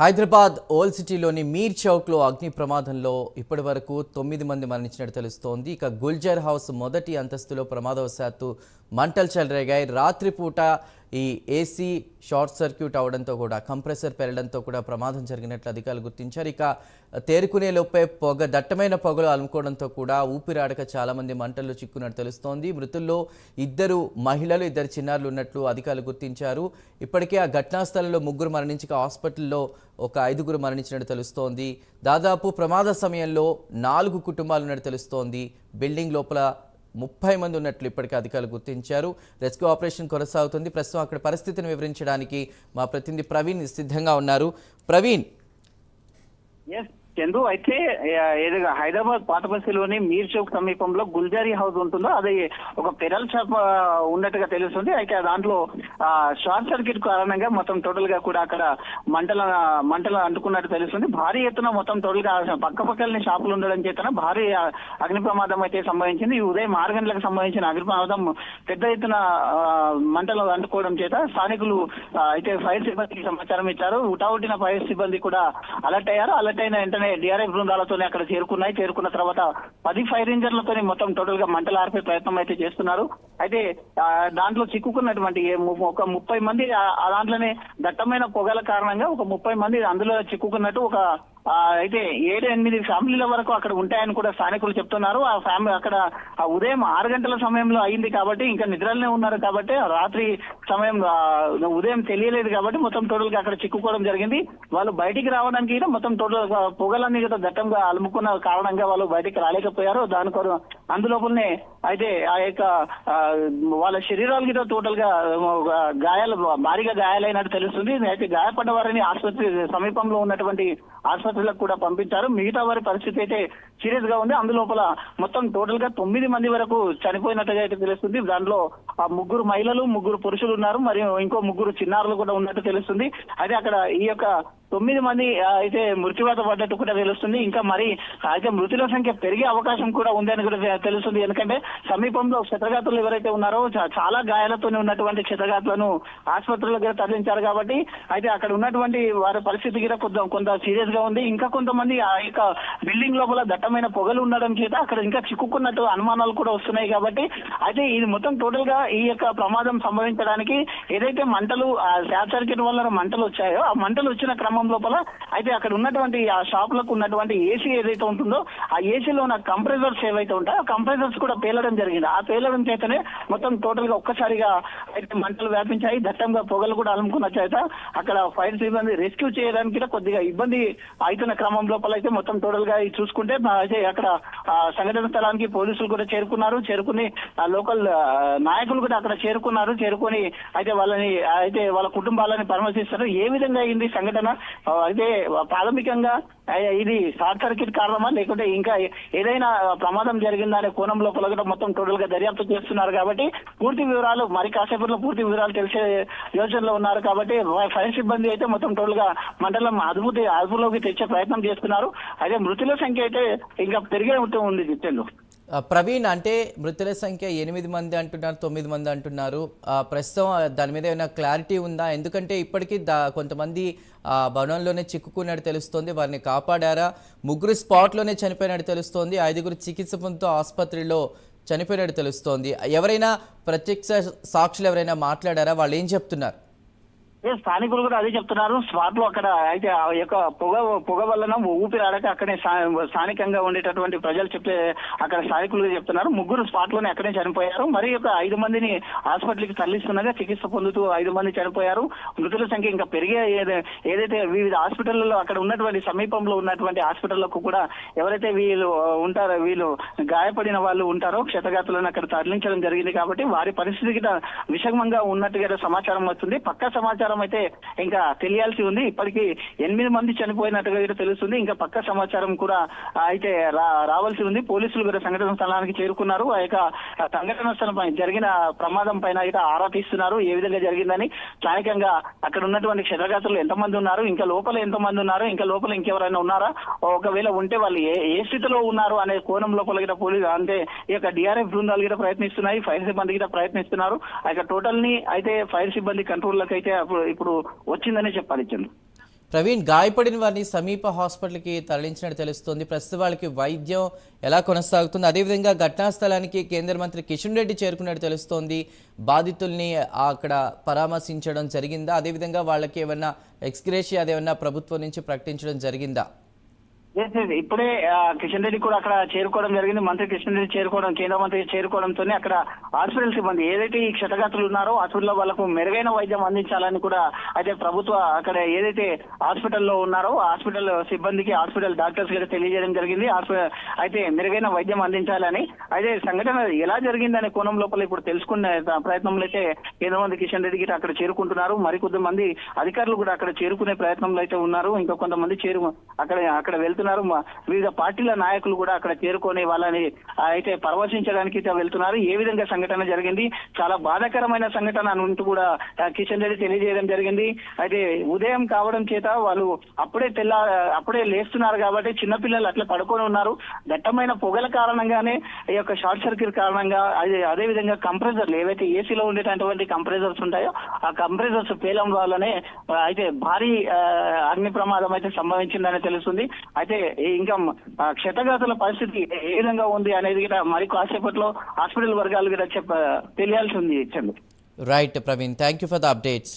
Hyderabad old సిటీలోని మీర్ చౌక్లో అగ్ని ప్రమాదంలో ఇప్పటి వరకు తొమ్మిది మంది మరణించినట్టు తెలుస్తోంది. ఇక గుల్జర్ హౌస్ మొదటి అంతస్తులో ప్రమాదవశాత్తు మంటలు చెలరేగాయి. రాత్రిపూట ఈ ఏసీ షార్ట్ సర్క్యూట్ అవడంతో కూడా కంప్రెసర్ పెరగడంతో కూడా ప్రమాదం జరిగినట్లు అధికారులు గుర్తించారు. ఇక తేరుకునే లోపే పొగ దట్టమైన పొగలు అలుముకోవడంతో కూడా ఊపిరాడక చాలామంది మంటల్లో చిక్కున్నట్టు తెలుస్తోంది. మృతుల్లో ఇద్దరు మహిళలు ఇద్దరు చిన్నారులు ఉన్నట్లు అధికారులు గుర్తించారు. ఇప్పటికే ఆ ఘటనా స్థలంలో ముగ్గురు మరణించక హాస్పిటల్లో ఒక ఐదుగురు మరణించినట్టు తెలుస్తోంది. దాదాపు ప్రమాద సమయంలో నాలుగు కుటుంబాలు ఉన్నట్టు తెలుస్తోంది. బిల్డింగ్ లోపల ముప్పై మంది ఉన్నట్లు ఇప్పటికే అధికారులు గుర్తించారు. రెస్క్యూ ఆపరేషన్ కొనసాగుతుంది. ప్రస్తుతం అక్కడ పరిస్థితిని వివరించడానికి మా ప్రతినిధి ప్రవీణ్ సిద్ధంగా ఉన్నారు. ప్రవీణ్. ఎస్ చందు అయితే ఏదైనా హైదరాబాద్ పాతబస్తిలోని మీర్ చౌక్ సమీపంలో గుల్జారీ హౌస్ ఉంటుందో అది ఒక పెరల్ షాప్ ఉన్నట్టుగా తెలుస్తుంది. అయితే దాంట్లో ఆ, షార్ట్ సర్క్యూట్ కారణంగా మొత్తం టోటల్గా కూడా అక్కడ మంటల మంటలు అంటుకున్నట్టు తెలుస్తుంది. భారీ ఎత్తున మొత్తం టోటల్గా పక్క షాపులు ఉండడం చేతన భారీ అగ్ని ప్రమాదం అయితే సంభవించింది. ఈ ఉదయం ఆరు గంటలకు సంబంధించిన అగ్ని ప్రమాదం పెద్ద ఎత్తున మంటలు అంటుకోవడం చేత స్థానికులు అయితే ఫైర్ సిబ్బందికి సమాచారం ఇచ్చారు. ఉటావుటిన ఫైర్ సిబ్బంది కూడా అలర్ట్ అయ్యారు. అలర్ట్ అయిన వెంటనే డిఆర్ఎఫ్ బృందాలతోనే అక్కడ చేరుకున్నాయి. చేరుకున్న తర్వాత పది ఫైర్ ఇంజన్లతో మొత్తం టోటల్గా మంటలు ఆర్పే ప్రయత్నం అయితే చేస్తున్నారు. అయితే దాంట్లో చిక్కుకున్నటువంటి ఒక ముప్పై మంది దాంట్లోనే దట్టమైన పొగల కారణంగా ఒక ముప్పై మంది అందులో చిక్కుకున్నట్టు ఒక అయితే ఏడు ఎనిమిది ఫ్యామిలీల వరకు అక్కడ ఉంటాయని కూడా స్థానికులు చెప్తున్నారు. ఆ ఫ్యామిలీ అక్కడ ఆ ఉదయం ఆరు గంటల సమయంలో అయింది కాబట్టి ఇంకా నిద్రలోనే ఉన్నారు కాబట్టి రాత్రి సమయం ఉదయం తెలియలేదు కాబట్టి మొత్తం టోటల్గా అక్కడ చిక్కుకోవడం జరిగింది. వాళ్ళు బయటికి రావడానికి మొత్తం టోటల్ పొగలన్నీ కూడా దట్టంగా అలుముకున్న కారణంగా వాళ్ళు బయటికి రాలేకపోయారు. దాని అందులోపలనే అయితే ఆ యొక్క వాళ్ళ శరీరాలు కూడా టోటల్గా గాయాలు భారీగా గాయాలైనట్టు తెలుస్తుంది. అయితే గాయపడ్డ వారిని ఆసుపత్రి సమీపంలో ఉన్నటువంటి ఆసుపత్రులకు కూడా పంపించారు. మిగతా వారి పరిస్థితి అయితే సీరియస్గా ఉంది. అందులోపల మొత్తం టోటల్గా తొమ్మిది మంది వరకు చనిపోయినట్టుగా అయితే తెలుస్తుంది. దాంట్లో ఆ ముగ్గురు మహిళలు ముగ్గురు పురుషులు ఉన్నారు. మరియు ఇంకో ముగ్గురు చిన్నారులు కూడా ఉన్నట్టు తెలుస్తుంది. అయితే అక్కడ ఈ యొక్క తొమ్మిది మంది అయితే మృత్యువాత పడ్డట్టు కూడా తెలుస్తుంది. ఇంకా మరి అయితే మృతుల సంఖ్య పెరిగే అవకాశం కూడా ఉందని కూడా తెలుస్తుంది. ఎందుకంటే సమీపంలో క్షతగాతులు ఎవరైతే ఉన్నారో చాలా గాయాలతోనే ఉన్నటువంటి క్షతగాతులను ఆసుపత్రుల దగ్గర తరలించారు కాబట్టి అయితే అక్కడ ఉన్నటువంటి వారి పరిస్థితి కూడా కొంత కొంత సీరియస్గా ఉంది. ఇంకా కొంతమంది ఆ యొక్క బిల్డింగ్ లోపల దట్టమైన పొగలు ఉండడం చేత అక్కడ ఇంకా చిక్కుకున్నట్టు అనుమానాలు కూడా వస్తున్నాయి కాబట్టి అయితే ఇది మొత్తం టోటల్గా ఈ యొక్క ప్రమాదం సంభవించడానికి ఏదైతే మంటలు ఆ షార్ట్ సర్క్యూట్ వల్ల మంటలు వచ్చాయో ఆ మంటలు వచ్చిన క్రమం లోపల అయితే అక్కడ ఉన్నటువంటి ఆ షాప్లకు ఉన్నటువంటి ఏసీ ఏదైతే ఉంటుందో ఆ ఏసీలో ఉన్న కంప్రెసర్స్ ఏవైతే ఉంటాయో కంప్రెసర్స్ కూడా పేలడం జరిగింది. ఆ పేలడం చేతనే మొత్తం టోటల్గా ఒక్కసారిగా అయితే మంటలు వ్యాపించాయి. దట్టంగా పొగలు కూడా అలుముకున్న చేత అక్కడ ఫైర్ సిబ్బంది రెస్క్యూ చేయడానికి కూడా కొద్దిగా ఇబ్బంది అవుతున్న క్రమం లోపల అయితే మొత్తం టోటల్గా చూసుకుంటే అయితే అక్కడ సంఘటన స్థలానికి పోలీసులు కూడా చేరుకున్నారు. చేరుకుని లోకల్ నాయకులు కూడా అక్కడ చేరుకున్నారు. చేరుకొని అయితే వాళ్ళని అయితే వాళ్ళ కుటుంబాలని పరామర్శిస్తారు. ఏ విధంగా అయింది సంఘటన? అయితే ప్రాథమికంగా ఇది షార్ట్ సర్క్యూట్ కారణమా? లేకుంటే ఇంకా ఏదైనా ప్రమాదం జరిగిందా? అనే కోణంలో కూడా మొత్తం టోటల్గా దర్యాప్తు చేస్తున్నారు కాబట్టి పూర్తి వివరాలు మరి కాసేపట్లో పూర్తి వివరాలు తెలిసే యోచనలో ఉన్నారు కాబట్టి ఫైర్ సిబ్బంది అయితే మొత్తం టోటల్గా మండలం అదుపు అదుపులోకి తెచ్చే ప్రయత్నం చేస్తున్నారు. అదే మృతుల సంఖ్య అయితే ఇంకా పెరిగే ఉంటూ ఉంది జిత్తెండు ప్రవీణ్ అంటే మృతుల సంఖ్య ఎనిమిది మంది అంటున్నారు తొమ్మిది మంది అంటున్నారు. ప్రస్తుతం దాని మీద ఏమైనా క్లారిటీ ఉందా? ఎందుకంటే ఇప్పటికీ దా కొంతమంది భవనంలోనే చిక్కుకున్నట్టు తెలుస్తోంది. వారిని కాపాడారా? ముగ్గురు స్పాట్లోనే చనిపోయినట్టు తెలుస్తోంది. ఐదుగురు చికిత్స పొందుతూ ఆసుపత్రిలో చనిపోయినట్టు తెలుస్తోంది. ఎవరైనా ప్రత్యక్ష సాక్షులు ఎవరైనా మాట్లాడారా? వాళ్ళు ఏం చెప్తున్నారు? స్థానికులు కూడా అదే చెప్తున్నారు. స్పాట్లో అక్కడ అయితే ఆ యొక్క పొగ పొగ వలన ఊపిరాడక అక్కడే స్థానికంగా ఉండేటటువంటి ప్రజలు చెప్తే అక్కడ స్థానికులు చెప్తున్నారు. ముగ్గురు స్పాట్లోనే అక్కడే చనిపోయారు. మరి యొక్క ఐదు మందిని హాస్పిటల్కి తరలిస్తుండగా చికిత్స పొందుతూ ఐదు మంది చనిపోయారు. మృతుల సంఖ్య ఇంకా పెరిగే ఏదైతే వివిధ హాస్పిటల్లో అక్కడ ఉన్నటువంటి సమీపంలో ఉన్నటువంటి హాస్పిటల్లకు కూడా ఎవరైతే వీళ్ళు ఉంటారో వీళ్ళు గాయపడిన వాళ్ళు ఉంటారో క్షతగాతులను అక్కడ తరలించడం జరిగింది కాబట్టి వారి పరిస్థితి విషమంగా ఉన్నట్టుగా సమాచారం వస్తుంది. పక్క సమాచారం అయితే ఇంకా తెలియాల్సి ఉంది. ఇప్పటికీ ఎనిమిది మంది చనిపోయినట్టుగా కూడా తెలుస్తుంది. ఇంకా పక్క సమాచారం కూడా అయితే రావాల్సి ఉంది. పోలీసులు కూడా సంఘటన స్థలానికి చేరుకున్నారు. ఆ యొక్క సంఘటన స్థలంపై జరిగిన ప్రమాదం పైన అయితే ఆరా తీస్తున్నారు. ఏ విధంగా జరిగిందని స్థానికంగా అక్కడ ఉన్నటువంటి క్షతగాతులు ఎంతమంది ఉన్నారు? ఇంకా లోపల ఎంతమంది ఉన్నారు? ఇంకా లోపల ఇంకెవరైనా ఉన్నారా? ఒకవేళ ఉంటే వాళ్ళు ఏ ఏ స్థితిలో ఉన్నారు అనే కోణం లోపల గిట పోలీసు అంటే ఈ యొక్క డిఆర్ఎఫ్ బృందాలు గిట ప్రయత్నిస్తున్నాయి. ఫైర్ సిబ్బంది గిట ప్రయత్నిస్తున్నారు. ఆ యొక్క టోటల్ని అయితే ఫైర్ సిబ్బంది కంట్రోల్లోకి అయితే ఇప్పుడు వచ్చిందనే చెప్పాలి చంద్ర ప్రవీణ్ గాయపడిన వారిని సమీప హాస్పిటల్కి తరలించినట్టు తెలుస్తోంది. ప్రస్తుతం వాళ్ళకి వైద్యం ఎలా కొనసాగుతుంది? అదేవిధంగా ఘటనా స్థలానికి కేంద్ర మంత్రి కిషన్ రెడ్డి చేరుకున్నట్టు తెలుస్తోంది. బాధితుల్ని అక్కడ పరామర్శించడం జరిగిందా? అదేవిధంగా వాళ్ళకి ఏమన్నా ఎక్స్గ్రేషియా అదేమన్నా ప్రభుత్వం నుంచి ప్రకటించడం జరిగిందా? ఇప్పుడే ఆ, కిషన్ రెడ్డి కూడా అక్కడ చేరుకోవడం జరిగింది. మంత్రి కిషన్ రెడ్డి చేరుకోవడం కేంద్ర మంత్రి చేరుకోవడంతోనే అక్కడ హాస్పిటల్ సిబ్బంది ఏదైతే ఈ క్షతగాతులు ఉన్నారో హాస్పిటల్లో వాళ్ళకు మెరుగైన వైద్యం అందించాలని కూడా అయితే ప్రభుత్వ అక్కడ ఏదైతే హాస్పిటల్లో ఉన్నారో హాస్పిటల్ సిబ్బందికి హాస్పిటల్ డాక్టర్స్ కూడా తెలియజేయడం జరిగింది. హాస్పిటల్ అయితే మెరుగైన వైద్యం అందించాలని. అయితే సంఘటన ఎలా జరిగిందనే కోణం లోపల ఇప్పుడు తెలుసుకునే ప్రయత్నంలో అయితే కేంద్ర మంత్రి కిషన్ రెడ్డి గిట్ట అక్కడ చేరుకుంటున్నారు. మరికొద్ది మంది అధికారులు కూడా అక్కడ చేరుకునే ప్రయత్నంలో అయితే ఉన్నారు. ఇంకా కొంతమంది చేరు అక్కడ అక్కడ వెళ్తున్నారు మ- వివిధ పార్టీల నాయకులు కూడా అక్కడ చేరుకొని వాళ్ళని అయితే పరామర్శించడానికి వెళ్తున్నారు. ఏ విధంగా సంఘటన జరిగింది? చాలా బాధాకరమైన సంఘటన అంటూ కూడా కిషన్ రెడ్డి తెలియజేయడం జరిగింది. అయితే ఉదయం కావడం చేత వాళ్ళు అప్పుడే తెల్ల అప్పుడే లేస్తున్నారు కాబట్టి చిన్నపిల్లలు అట్లా పడుకొని ఉన్నారు. దట్టమైన పొగల కారణంగానే ఈ యొక్క షార్ట్ సర్క్యూట్ కారణంగా అదే అదే విధంగా కంప్రెసర్లు ఏవైతే ఏసీలో ఉండేటటువంటి కంప్రెసర్స్ ఉంటాయో ఆ కంప్రెసర్స్ పేలం వల్లనే అయితే భారీ అగ్ని ప్రమాదం అయితే సంభవించిందని తెలుస్తుంది. అయితే ఇంకా క్షతగాతుల పరిస్థితి ఏ విధంగా ఉంది అనేది కూడా మరి కాసేపట్లో హాస్పిటల్ వర్గాలు కూడా చెప్ప తెలియాల్సి ఉంది Chandra right Praveen thank you for the updates